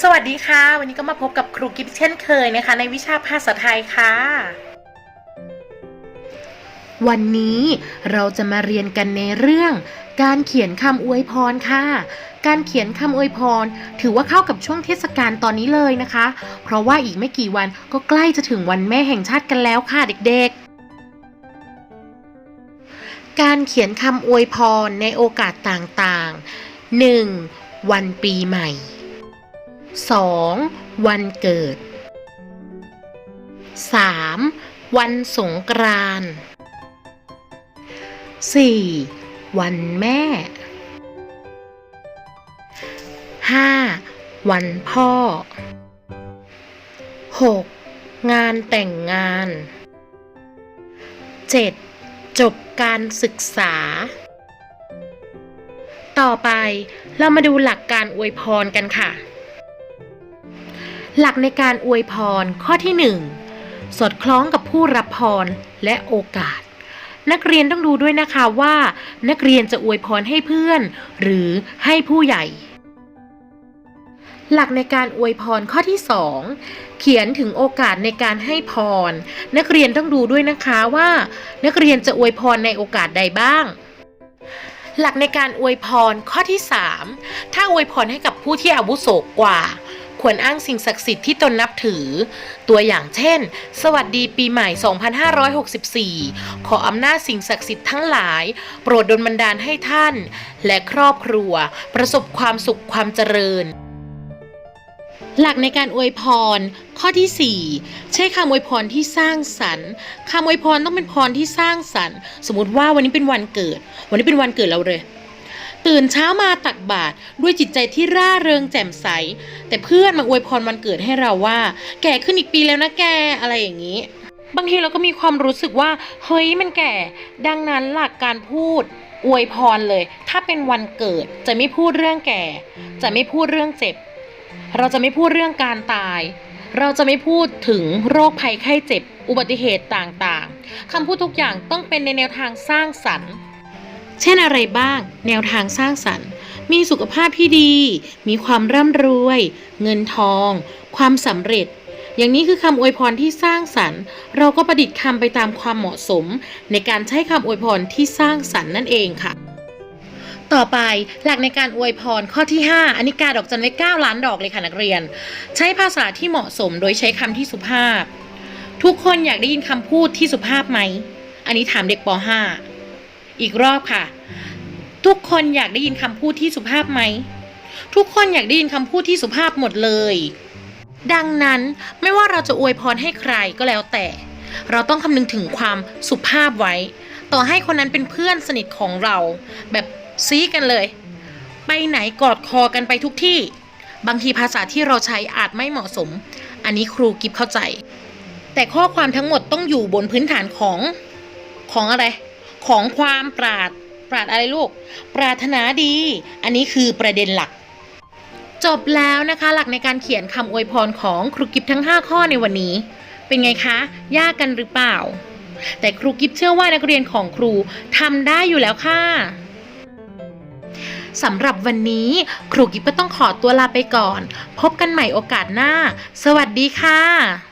สวัสดีค่ะ วันนี้ก็มาพบกับครูกิฟเช่นเคยนะคะ ในวิชาภาษาไทยค่ะ วันนี้เราจะมาเรียนกันในเรื่อง การเขียนคำอวยพรค่ะ การเขียนคำอวยพร ถือว่าเข้ากับช่วงเทศกาลตอนนี้เลยนะคะ เพราะว่าอีกไม่กี่วันก็ใกล้จะถึงวันแม่แห่งชาติกันแล้วค่ะเด็กๆ การเขียนคำอวยพรในโอกาสต่างๆ 1. วันปีใหม่ 2. วันเกิด 3. วันสงกรานต์ 4. วันแม่ 5. วันพ่อ 6. งานแต่งงาน 7. จบการศึกษา ต่อไปเรามาดูหลักการอวยพรกันค่ะ หลักในการอวยพรข้อที่ 1 สอดคล้องกับผู้รับพรและโอกาส นักเรียนต้องดูด้วยนะคะว่า นักเรียนจะอวยพรให้เพื่อน หรือให้ผู้ใหญ่ หลักในการอวยพรข้อที่ 2 เขียนถึงโอกาสในการให้พร นักเรียนต้องดูด้วยนะคะว่า นักเรียนจะอวยพรในโอกาสใดบ้างหลักในการอวยพรข้อที่ 3 ถ้าอวยพรให้กับผู้ที่อาวุโสกว่า ควรอ้างสิ่งศักดิ์สิทธิ์ที่ตนนับถือ ตัวอย่างเช่น สวัสดีปีใหม่ 2564 ขออำนาจสิ่งศักดิ์สิทธิ์ทั้งหลาย โปรดดลบันดาลให้ท่าน และครอบครัว ประสบความสุขความเจริญ หลักในการอวยพร ข้อที่ 4 ใช้คำอวยพรที่สร้างสรรค์คำอวยพรต้องเป็นพรที่สร้างสรรค์ สมมติว่าวันนี้เป็นวันเกิด วันนี้เป็นวันเกิดเราเลย ตื่นเช้ามาตักบาตรด้วยจิตใจที่ร่าเริงแจ่มใส แต่เพื่อนมาอวยพรวันเกิดให้เราว่า แก่ขึ้นอีกปีแล้วนะแกอะไรอย่างนี้ บางทีเราก็มีความรู้สึกว่า เฮ้ยมันแก่ ดังนั้นหลักการพูดอวยพรเลย ถ้าเป็นวันเกิดจะไม่พูดเรื่องแก่ จะไม่พูดเรื่องเจ็บ เราจะไม่พูดเรื่องการตาย เราจะไม่พูดถึงโรคภัยไข้เจ็บ อุบัติเหตุต่างๆคำพูดทุกอย่างต้องเป็นในแนวทางสร้างสรรค์ เช่นอะไรบ้าง แนวทางสร้างสรรค์ มีสุขภาพที่ดี มีความร่ำรวย เงินทอง ความสำเร็จ อย่างนี้คือคำอวยพรที่สร้างสรรค์ เราก็ประดิษฐ์คำไปตามความเหมาะสม ในการใช้คำอวยพรที่สร้างสรรค์นั่นเองค่ะต่อไปหลักในการอวยพรข้อที่ 5 อันนี้กาดอกจันไว้ 9 ล้านดอกเลยค่ะนักเรียน ใช้ภาษาที่เหมาะสมโดยใช้คำที่สุภาพ ทุกคนอยากได้ยินคำพูดที่สุภาพไหม อันนี้ถามเด็กป .5 อีกรอบค่ะ ทุกคนอยากได้ยินคำพูดที่สุภาพไหม ทุกคนอยากได้ยินคำพูดที่สุภาพหมดเลย ดังนั้นไม่ว่าเราจะอวยพรให้ใครก็แล้วแต่ เราต้องคำนึงถึงความสุภาพไว้ ต่อให้คนนั้นเป็นเพื่อนสนิทของเรา แบบซีกันเลย ไปไหนกอดคอกันไปทุกที่ บางทีภาษาที่เราใช้อาจไม่เหมาะสม อันนี้ครูกิฟเข้าใจ แต่ข้อความทั้งหมดต้องอยู่บนพื้นฐานของของอะไร ของความปราดปราดอะไรลูก ปรารถนาดี อันนี้คือประเด็นหลัก จบแล้วนะคะ หลักในการเขียนคำอวยพรของครูกิฟทั้ง 5 ข้อในวันนี้ เป็นไงคะ ยากกันหรือเปล่า แต่ครูกิฟเชื่อว่านักเรียนของครูทำได้อยู่แล้วค่ะสำหรับวันนี้ครูกิฟก็ต้องขอตัวลาไปก่อน พบกันใหม่โอกาสหน้า สวัสดีค่ะ